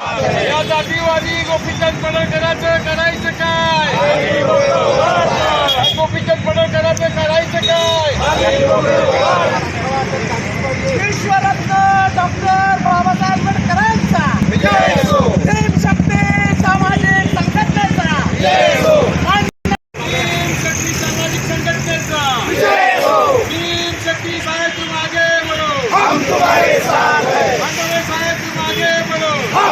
या जातीवादी गोपीचंद पडळकरांचं करायचं काय? गोपीचंद पडळकरांचं करायचं काय? विश्वरत्न डॉक्टर बाबासाहेब आंबेडकरांचा. भीम शक्ती सामाजिक संघटनेचा. शक्ती सामाजिक संघटनेचा. शक्ती साहेब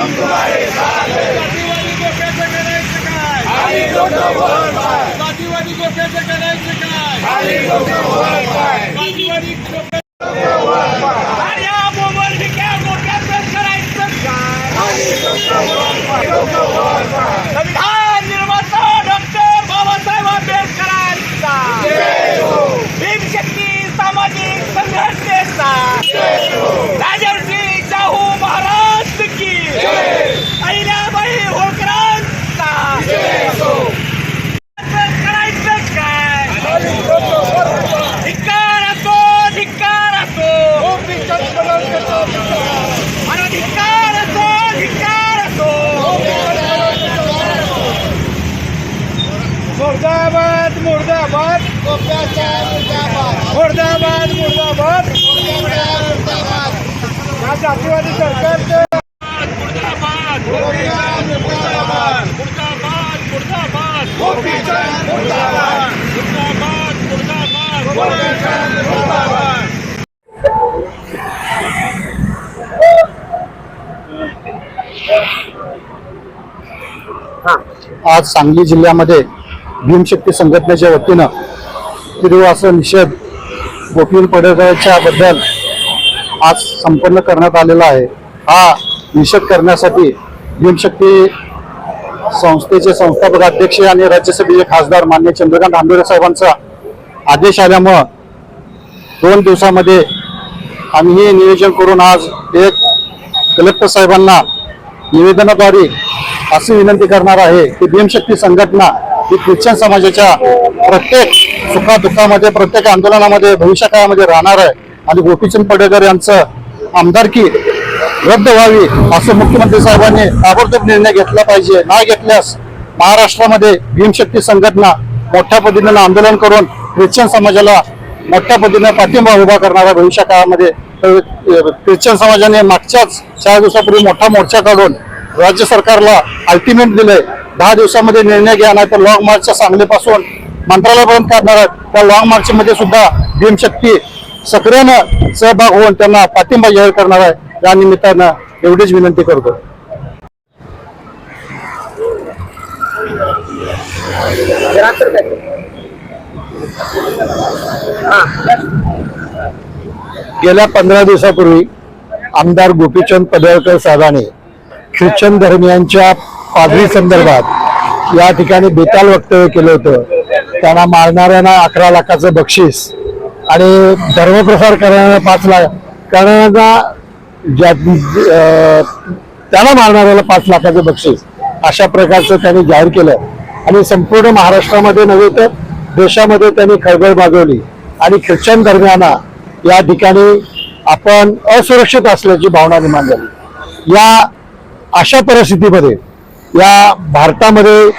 जातीवादी गोप्याचं करायचं काय जातीवादी गोप्याचं करायचं काय जातीवादी गोप्या या मोबाईल विक्या मोठ्याचं करायचं काय संविधान निर्माता डॉक्टर बाबासाहेब आंबेडकरांचा भीम शक्ती सामाजिक संघटनेचा राजर्षी शाहू महाराज की अहिल्याबाई होळकरांचा करायचं काय धिक्कार असो धिक्कार असो अरे धिक्कार असो धिक्कार असो मुर्दाबाद मुर्दाबाद मुर्दाबाद मुर्दाबाद. या जातीवादी सरकारचं. आज सांगली जिल्ह्यामध्ये भीमशक्ती संघटनेच्या वतीनं तीव्र असा निषेध गोपीन पडळकरच्या बद्दल आज संपन्न करण्यात आलेला आहे. हा निषेध करण्यासाठी भीमशक्ती संस्थेचे संस्थापक अध्यक्ष आणि राज्यसभेचे खासदार मान्य चंद्रकांत आंबेडकर साहेबांचा आदेश आल्यामुळं दोन दिवसामध्ये आम्ही हे नियोजन करून आज एक कलेक्टर साहेबांना निवेदनाद्वारे अशी विनंती करणार आहे की भीमशक्ती संघटना ही ख्रिश्चन समाजाच्या प्रत्येक सुखादुःखामध्ये प्रत्येक आंदोलनामध्ये भविष्य काळामध्ये राहणार आहे. आणि गोपीचंद पडळकर यांचं आमदारकी रद्द व्हावी असं मुख्यमंत्री साहेबांनी ताबडतोब निर्णय घेतला पाहिजे. नाही घेतल्यास महाराष्ट्रामध्ये भीमशक्ती संघटना मोठ्या पद्धतीनं आंदोलन करून ख्रिश्चन समाजाला मोठ्या पद्धतीनं पाठिंबा उभा करणारा भविष्य काळामध्ये ख्रिश्चन समाजाने मागच्याच चार दिवसापूर्वी मोठा मोर्चा काढून राज्य सरकारला अल्टिमेट दिले दहा दिवसामध्ये निर्णय घ्या नाही तर लॉंग मार्चच्या सांगलीपासून मंत्रालयापर्यंत करणार आहेत. त्या लॉंग मार्चमध्ये सुद्धा भीमशक्ती सक्रियानं सहभाग होऊन त्यांना पाठिंबा जाहीर करणार आहे. या निमित्तानं एवढीच विनंती करतो. गेल्या पंधरा दिवसापूर्वी आमदार गोपीचंद पडळकर साहेबांनी ख्रिश्चन धर्मियांच्या पादरी संदर्भात या ठिकाणी बेताल वक्तव्य केलं होतं. त्यांना मारणाऱ्यांना अकरा लाखाचं बक्षीस आणि धर्मप्रसार करणाऱ्या पाच लाख करणाऱ्यांना ज्या त्यांना त्याला मारणाऱ्याला पाच लाखाचं बक्षीस अशा प्रकारचं त्यांनी जाहीर केलं. आणि संपूर्ण महाराष्ट्रामध्ये नव्हे तर देशामध्ये त्यांनी खळबळ मागवली आणि ख्रिश्चन धर्मियांना या ठिकाणी आपण असुरक्षित असल्याची भावना निर्माण झाली. या अशा परिस्थितीमध्ये या भारतामध्ये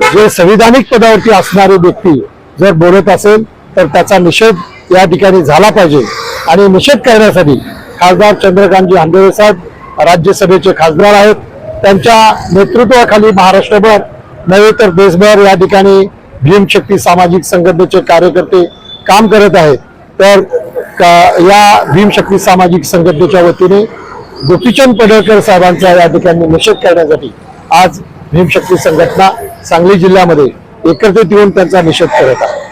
जे संविधानिक पदावरती असणारे व्यक्ती जर बोलत असेल तर त्याचा निषेध या ठिकाणी झाला पाहिजे. आणि निषेध करण्यासाठी खासदार चंद्रकांतजी आंबेडकर साहेब राज्यसभेचे खासदार आहेत. त्यांच्या नेतृत्वाखाली महाराष्ट्रभर नव्हे तर देशभर या ठिकाणी भीमशक्ती सामाजिक संघटनेचे कार्यकर्ते काम करत आहेत. तर का- या भीमशक्ती सामाजिक संघटनेच्या वतीने गोपीचंद पडळकर साहेबांचा या ठिकाणी निषेध करण्यासाठी आज भीमशक्ती संघटना सांगली जिल्ह्यामध्ये एकत्रित येऊन त्यांचा निषेध करत आहे.